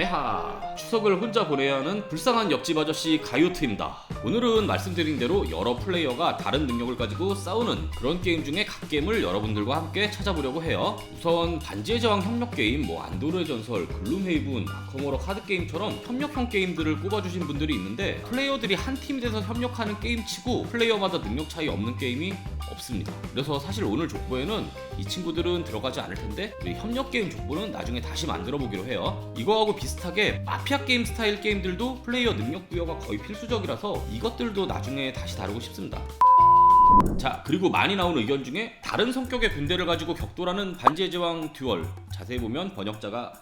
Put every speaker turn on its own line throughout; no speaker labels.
대하 추석을 혼자 보내야 하는 불쌍한 옆집 아저씨 가요트입니다. 오늘은 말씀드린 대로 여러 플레이어가 다른 능력을 가지고 싸우는 그런 게임 중에 각 게임을 여러분들과 함께 찾아보려고 해요. 우선 반지의 제왕 협력 게임, 뭐 안도르의 전설, 글룸헤이븐, 아커모러 카드 게임처럼 협력형 게임들을 꼽아주신 분들이 있는데 플레이어들이 한 팀이 돼서 협력하는 게임치고 플레이어마다 능력 차이 없는 게임이 없습니다. 그래서 사실 오늘 족보에는 이 친구들은 들어가지 않을 텐데 협력 게임 족보는 나중에 다시 만들어 보기로 해요. 이거하고 비슷 하게 마피아 게임 스타일 게임들도 플레이어 능력 부여가 거의 필수적이라서 이것들도 나중에 다시 다루고 싶습니다. 자 그리고 많이 나온 의견 중에 다른 성격의 군대를 가지고 격돌하는 반지의 제왕 듀얼 자세히 보면 번역자가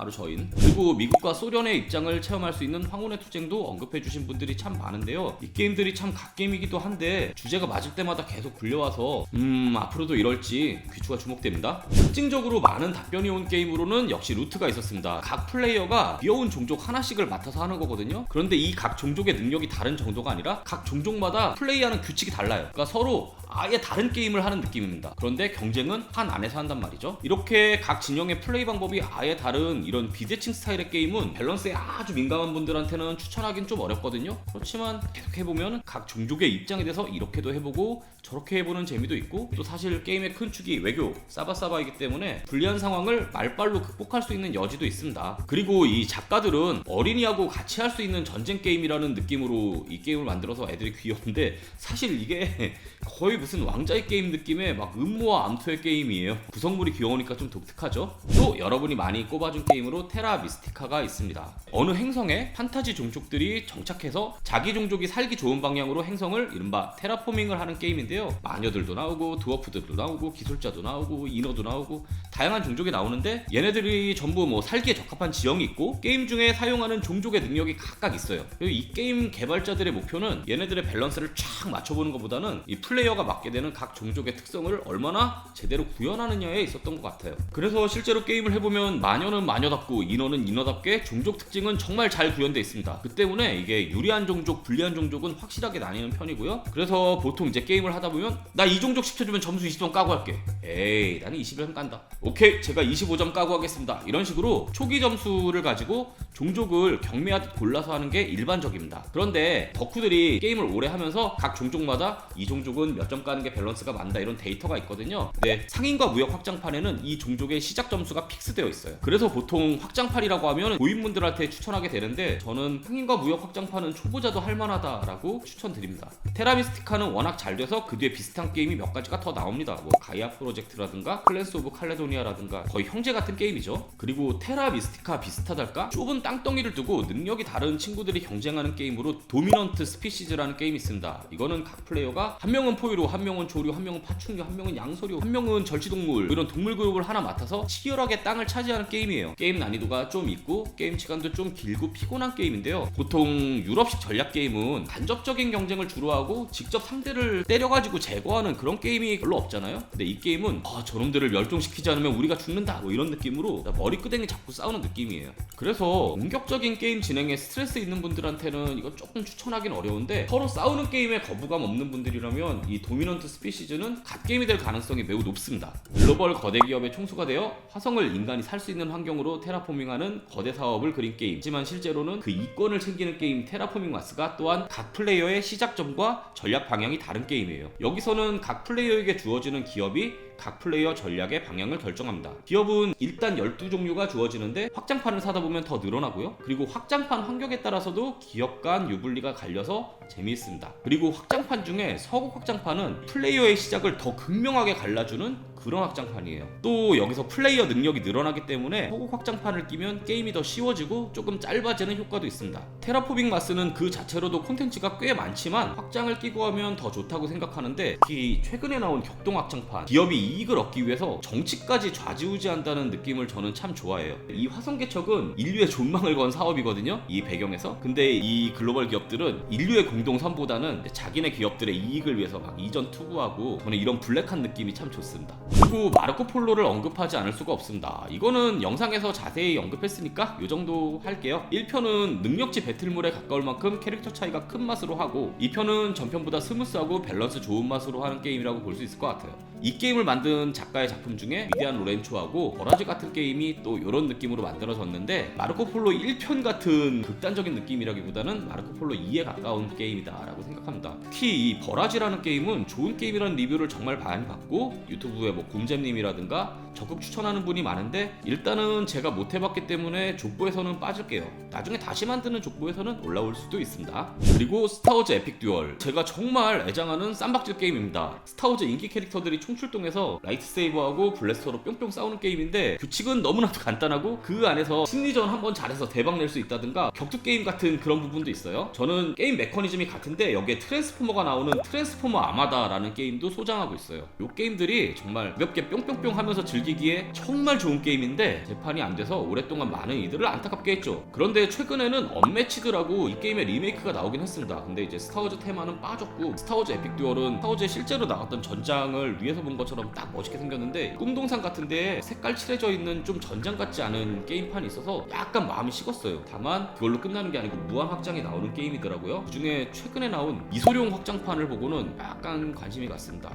바로 저인 그리고 미국과 소련의 입장을 체험할 수 있는 황혼의 투쟁도 언급해 주신 분들이 참 많은데요. 이 게임들이 참 갓게임이기도 한데 주제가 맞을 때마다 계속 굴려와서 음 앞으로도 이럴지 귀추가 주목됩니다. 특징적으로 많은 답변이 온 게임으로는 역시 루트가 있었습니다. 각 플레이어가 귀여운 종족 하나씩을 맡아서 하는 거거든요. 그런데 이 각 종족의 능력이 다른 정도가 아니라 각 종족마다 플레이하는 규칙이 달라요. 그러니까 서로 아예 다른 게임을 하는 느낌입니다. 그런데 경쟁은 한 안에서 한단 말이죠. 이렇게 각 진영의 플레이 방법이 아예 다른 이런 비대칭 스타일의 게임은 밸런스에 아주 민감한 분들한테는 추천하긴 좀 어렵거든요. 그렇지만 계속 해보면 각 종족의 입장에 대해서 이렇게도 해보고 저렇게 해보는 재미도 있고 또 사실 게임의 큰 축이 외교, 사바사바이기 때문에 불리한 상황을 말빨로 극복할 수 있는 여지도 있습니다. 그리고 이 작가들은 어린이하고 같이 할 수 있는 전쟁 게임이라는 느낌으로 이 게임을 만들어서 애들이 귀여운데 사실 이게 거의 무슨 왕자의 게임 느낌의 막 음모와 암투의 게임이에요. 구성물이 귀여우니까 좀 독특하죠. 또 여러분이 많이 꼽아준 게임으로 테라 미스티카가 있습니다. 어느 행성에 판타지 종족들이 정착해서 자기 종족이 살기 좋은 방향으로 행성을 이른바 테라포밍을 하는 게임인데요. 마녀들도 나오고 드워프들도 나오고 기술자도 나오고 인어도 나오고 다양한 종족이 나오는데 얘네들이 전부 뭐 살기에 적합한 지형이 있고 게임 중에 사용하는 종족의 능력이 각각 있어요. 이 게임 개발자들의 목표는 얘네들의 밸런스를 쫙 맞춰보는 것보다는 이 플레이어가 맡게 되는 각 종족의 특성을 얼마나 제대로 구현하느냐에 있었던 것 같아요. 그래서 실제로 게임을 해보면 마녀는 마녀답고 인어는 인어답게 종족 특징은 정말 잘 구현되어 있습니다. 그 때문에 이게 유리한 종족, 불리한 종족은 확실하게 나뉘는 편이고요. 그래서 보통 이제 게임을 하다 보면 나 이 종족 시켜주면 점수 20점 까고 할게. 에이 나는 21점 깐다. 오케이 제가 25점 까고 하겠습니다. 이런 식으로 초기 점수를 가지고 종족을 경매하듯 골라서 하는 게 일반적입니다. 그런데 덕후들이 게임을 오래 하면서 각 종족마다 이 종족은 몇 점 까는 게 밸런스가 맞다 이런 데이터가 있거든요. 네, 상인과 무역 확장판에는 이 종족의 시작 점수가 픽스되어 있어요. 그래서 보통 확장판이라고 하면 고인분들한테 추천하게 되는데 저는 상인과 무역 확장판은 초보자도 할만하다라고 추천드립니다. 테라미스티카는 워낙 잘 돼서 그 뒤에 비슷한 게임이 몇 가지가 더 나옵니다. 뭐 가이아 프로 젝트라든가 클랜스 오브 칼레도니아라든가 거의 형제 같은 게임이죠. 그리고 테라 미스티카 비슷하달까? 좁은 땅덩이를 두고 능력이 다른 친구들이 경쟁하는 게임으로 도미넌트 스피시즈라는 게임이 있습니다. 이거는 각 플레이어가 한 명은 포유류, 한 명은 조류, 한 명은 파충류, 한 명은 양서류, 한 명은 절지동물 뭐 이런 동물 그룹을 하나 맡아서 치열하게 땅을 차지하는 게임이에요. 게임 난이도가 좀 있고 게임 시간도 좀 길고 피곤한 게임인데요. 보통 유럽식 전략 게임은 간접적인 경쟁을 주로 하고 직접 상대를 때려가지고 제거하는 그런 게임이 별로 없잖아요. 근데 이 게임 은 아 저놈들을 멸종시키지 않으면 우리가 죽는다 뭐 이런 느낌으로 머리끄댕이 잡고 싸우는 느낌이에요. 그래서 공격적인 게임 진행에 스트레스 있는 분들한테는 이거 조금 추천하기는 어려운데 서로 싸우는 게임에 거부감 없는 분들이라면 이 도미넌트 스피시즈는 갓게임이 될 가능성이 매우 높습니다. 글로벌 거대 기업의 총수가 되어 화성을 인간이 살 수 있는 환경으로 테라포밍하는 거대 사업을 그린 게임. 하지만 실제로는 그 이권을 챙기는 게임 테라포밍 마스가 또한 각 플레이어의 시작점과 전략 방향이 다른 게임이에요. 여기서는 각 플레이어에게 주어지는 기업이 각 플레이어 전략의 방향을 결정합니다. 기업은 일단 12종류가 주어지는데 확장판을 사다 보면 더 늘어나고요. 그리고 확장판 환경에 따라서도 기업 간 유불리가 갈려서 재미있습니다. 그리고 확장판 중에 서국 확장판은 플레이어의 시작을 더 극명하게 갈라주는 그런 확장판이에요. 또 여기서 플레이어 능력이 늘어나기 때문에 서국 확장판을 끼면 게임이 더 쉬워지고 조금 짧아지는 효과도 있습니다. 테라포빙 마스는 그 자체로도 콘텐츠가 꽤 많지만 확장을 끼고 하면 더 좋다고 생각하는데 특히 최근에 나온 격동 확장판 기업이 이익을 얻기 위해서 정치까지 좌지우지한다는 느낌을 저는 참 좋아해요. 이 화성 개척은 인류의 존망을 건 사업이거든요. 이 배경에서. 근데 이 글로벌 기업들은 인류의 공동선보다는 자기네 기업들의 이익을 위해서 막 이전 투구하고 저는 이런 블랙한 느낌이 참 좋습니다. 그리고 마르코 폴로를 언급하지 않을 수가 없습니다. 이거는 영상에서 자세히 언급했으니까 이 정도 할게요. 1편은 능력치 배틀물에 가까울 만큼 캐릭터 차이가 큰 맛으로 하고 2편은 전편보다 스무스하고 밸런스 좋은 맛으로 하는 게임이라고 볼 수 있을 것 같아요. 이 게임을 만든 작가의 작품 중에 위대한 로렌초하고 버라지 같은 게임이 또 이런 느낌으로 만들어졌는데 마르코 폴로 1편 같은 극단적인 느낌이라기보다는 마르코 폴로 2에 가까운 게임이다라고 생각합니다. 특히 이 버라지라는 게임은 좋은 게임이라는 리뷰를 정말 많이 받고 유튜브에 뭐 곰잼님이라든가 적극 추천하는 분이 많은데 일단은 제가 못 해봤기 때문에 족보에서는 빠질게요. 나중에 다시 만드는 족보에서는 올라올 수도 있습니다. 그리고 스타워즈 에픽 듀얼 제가 정말 애장하는 쌈박질 게임입니다. 스타워즈 인기 캐릭터들이 총출동해서 라이트세이버하고 블래스터로 뿅뿅 싸우는 게임인데 규칙은 너무나도 간단하고 그 안에서 심리전 한번 잘해서 대박 낼 수 있다든가 격투 게임 같은 그런 부분도 있어요. 저는 게임 메커니즘이 같은데 여기에 트랜스포머가 나오는 트랜스포머 아마다라는 게임도 소장하고 있어요. 이 게임들이 정말 가볍게 뿅뿅뿅 하면서 즐기기에 정말 좋은 게임인데 재판이 안 돼서 오랫동안 많은 이들을 안타깝게 했죠. 그런데 최근에는 언매치드라고 이 게임의 리메이크가 나오긴 했습니다. 근데 이제 스타워즈 테마는 빠졌고 스타워즈 에픽 듀얼은 스타워즈에 실제로 나왔던 전장을 위에서 본 것처럼 딱 멋있게 생겼는데 꿈동산 같은 데에 색깔 칠해져 있는 좀 전장 같지 않은 게임판이 있어서 약간 마음이 식었어요. 다만 그걸로 끝나는 게 아니고 무한 확장이 나오는 게임이더라고요. 그중에 최근에 나온 이소룡 확장판을 보고는 약간 관심이 갔습니다.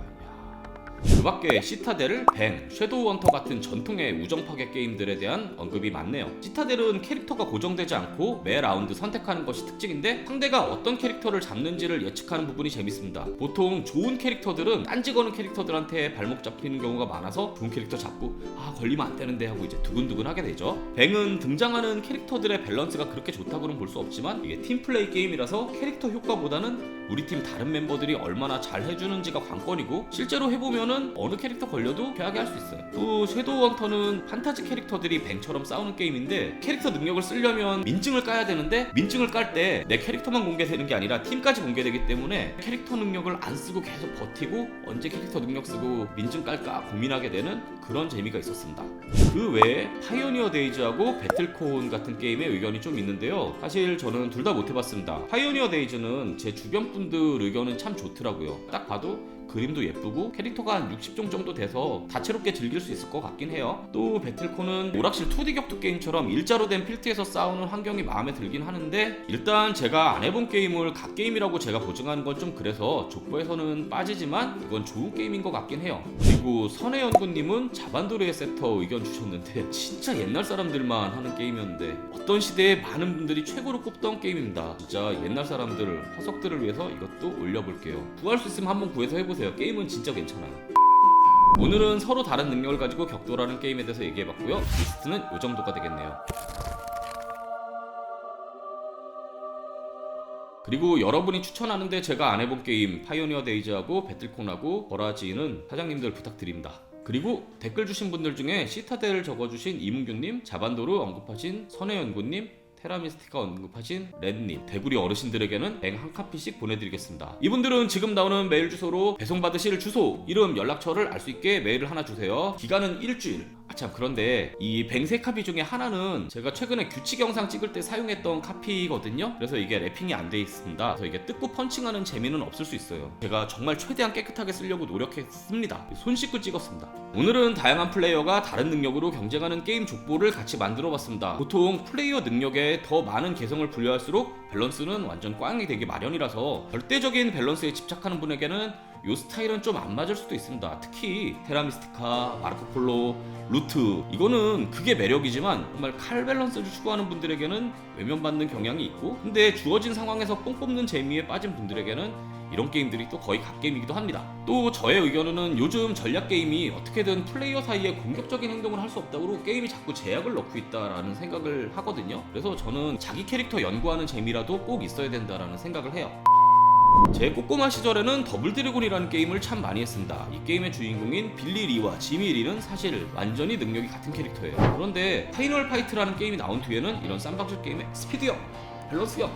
그 밖에 시타델, 뱅, 섀도우 헌터 같은 전통의 우정 파괴 게임들에 대한 언급이 많네요. 시타델은 캐릭터가 고정되지 않고 매 라운드 선택하는 것이 특징인데 상대가 어떤 캐릭터를 잡는지를 예측하는 부분이 재밌습니다. 보통 좋은 캐릭터들은 딴지 거는 캐릭터들한테 발목 잡히는 경우가 많아서 좋은 캐릭터 잡고 아 걸리면 안 되는데 하고 이제 두근두근 하게 되죠. 뱅은 등장하는 캐릭터들의 밸런스가 그렇게 좋다고는 볼 수 없지만 이게 팀플레이 게임이라서 캐릭터 효과보다는 우리 팀 다른 멤버들이 얼마나 잘 해주는지가 관건이고 실제로 해보면은 어느 캐릭터 걸려도 패하게 할 수 있어요. 또 섀도우 헌터는 판타지 캐릭터들이 뱅처럼 싸우는 게임인데 캐릭터 능력을 쓰려면 민증을 까야 되는데 민증을 깔 때 내 캐릭터만 공개되는 게 아니라 팀까지 공개되기 때문에 캐릭터 능력을 안 쓰고 계속 버티고 언제 캐릭터 능력 쓰고 민증 깔까 고민하게 되는 그런 재미가 있었습니다. 그 외에 파이오니어 데이즈하고 배틀콘 같은 게임의 의견이 좀 있는데요. 사실 저는 둘 다 못 해봤습니다. 파이오니어 데이즈는 제 주변 분들 의견은 참 좋더라고요. 딱 봐도 그림도 예쁘고 캐릭터가 한 60종 정도 돼서 다채롭게 즐길 수 있을 것 같긴 해요. 또 배틀콘은 오락실 2D 격투 게임처럼 일자로 된 필드에서 싸우는 환경이 마음에 들긴 하는데 일단 제가 안 해본 게임을 각 게임이라고 제가 보증하는 건 좀 그래서 족보에서는 빠지지만 이건 좋은 게임인 것 같긴 해요. 그리고 선혜연구님은 자반도레의 세터 의견 주셨는데 진짜 옛날 사람들만 하는 게임이었는데 어떤 시대에 많은 분들이 최고로 꼽던 게임입니다. 진짜 옛날 사람들 화석들을 위해서 이것도 올려볼게요. 구할 수 있으면 한번 구해서 해보세요. 게임은 진짜 괜찮아요. 오늘은 서로 다른 능력을 가지고 격돌하는 게임에 대해서 얘기해봤고요. 리스트는 이 정도가 되겠네요. 그리고 여러분이 추천하는데 제가 안 해본 게임 파이오니어 데이즈하고 배틀콘하고 버라지는 사장님들 부탁드립니다. 그리고 댓글 주신 분들 중에 시타델을 적어주신 이문규님, 자반도르 언급하신 선혜연구님, 테라미스티카 언급하신 렌님, 대구리 어르신들에게는 뱅 한 카피씩 보내드리겠습니다. 이분들은 지금 나오는 메일 주소로 배송받으실 주소, 이름, 연락처를 알 수 있게 메일을 하나 주세요. 기간은 일주일. 아참 그런데 이 뱅세 카피 중에 하나는 제가 최근에 규칙 영상 찍을 때 사용했던 카피거든요. 그래서 이게 랩핑이 안 돼 있습니다. 그래서 이게 뜯고 펀칭하는 재미는 없을 수 있어요. 제가 정말 최대한 깨끗하게 쓰려고 노력했습니다. 손 씻고 찍었습니다. 오늘은 다양한 플레이어가 다른 능력으로 경쟁하는 게임 족보를 같이 만들어 봤습니다. 보통 플레이어 능력에 더 많은 개성을 부여할수록 밸런스는 완전 꽝이 되기 마련이라서 절대적인 밸런스에 집착하는 분에게는 이 스타일은 좀 안 맞을 수도 있습니다. 특히 테라미스티카, 마르코폴로, 루트 이거는 그게 매력이지만 정말 칼 밸런스를 추구하는 분들에게는 외면받는 경향이 있고 근데 주어진 상황에서 뽕 뽑는 재미에 빠진 분들에게는 이런 게임들이 또 거의 갓게임이기도 합니다. 또 저의 의견은 요즘 전략 게임이 어떻게든 플레이어 사이에 공격적인 행동을 할 수 없다고 게임이 자꾸 제약을 넣고 있다라는 생각을 하거든요. 그래서 저는 자기 캐릭터 연구하는 재미라도 꼭 있어야 된다라는 생각을 해요. 제 꼬꼬마 시절에는 더블 드래곤이라는 게임을 참 많이 했습니다. 이 게임의 주인공인 빌리 리와 지미 리는 사실 완전히 능력이 같은 캐릭터예요. 그런데 파이널 파이트라는 게임이 나온 뒤에는 이런 쌈박질 게임에 스피드업, 밸런스업,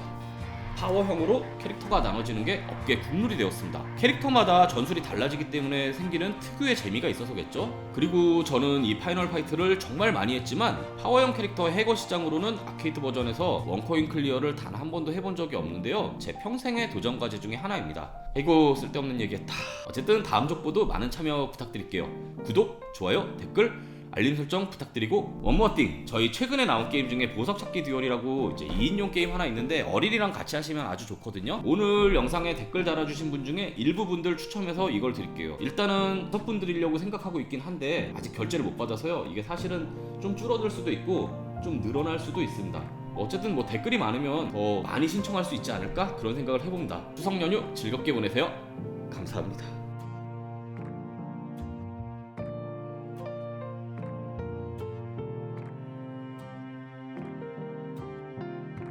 파워형으로 캐릭터가 나눠지는 게 업계 국룰이 되었습니다. 캐릭터마다 전술이 달라지기 때문에 생기는 특유의 재미가 있어서겠죠. 그리고 저는 이 파이널 파이트를 정말 많이 했지만 파워형 캐릭터 해거 시장으로는 아케이드 버전에서 원코인 클리어를 단 한 번도 해본 적이 없는데요. 제 평생의 도전 과제 중에 하나입니다. 아이고 쓸데없는 얘기했다. 어쨌든 다음 족보도 많은 참여 부탁드릴게요. 구독, 좋아요, 댓글 알림 설정 부탁드리고 원모어띵 저희 최근에 나온 게임 중에 보석 찾기 듀얼이라고 이제 2인용 게임 하나 있는데 어린이랑 같이 하시면 아주 좋거든요. 오늘 영상에 댓글 달아주신 분 중에 일부 분들 추첨해서 이걸 드릴게요. 일단은 다섯 분 드리려고 생각하고 있긴 한데 아직 결제를 못 받아서요. 이게 사실은 좀 줄어들 수도 있고 좀 늘어날 수도 있습니다. 어쨌든 뭐 댓글이 많으면 더 많이 신청할 수 있지 않을까? 그런 생각을 해봅니다. 추석 연휴 즐겁게 보내세요. 감사합니다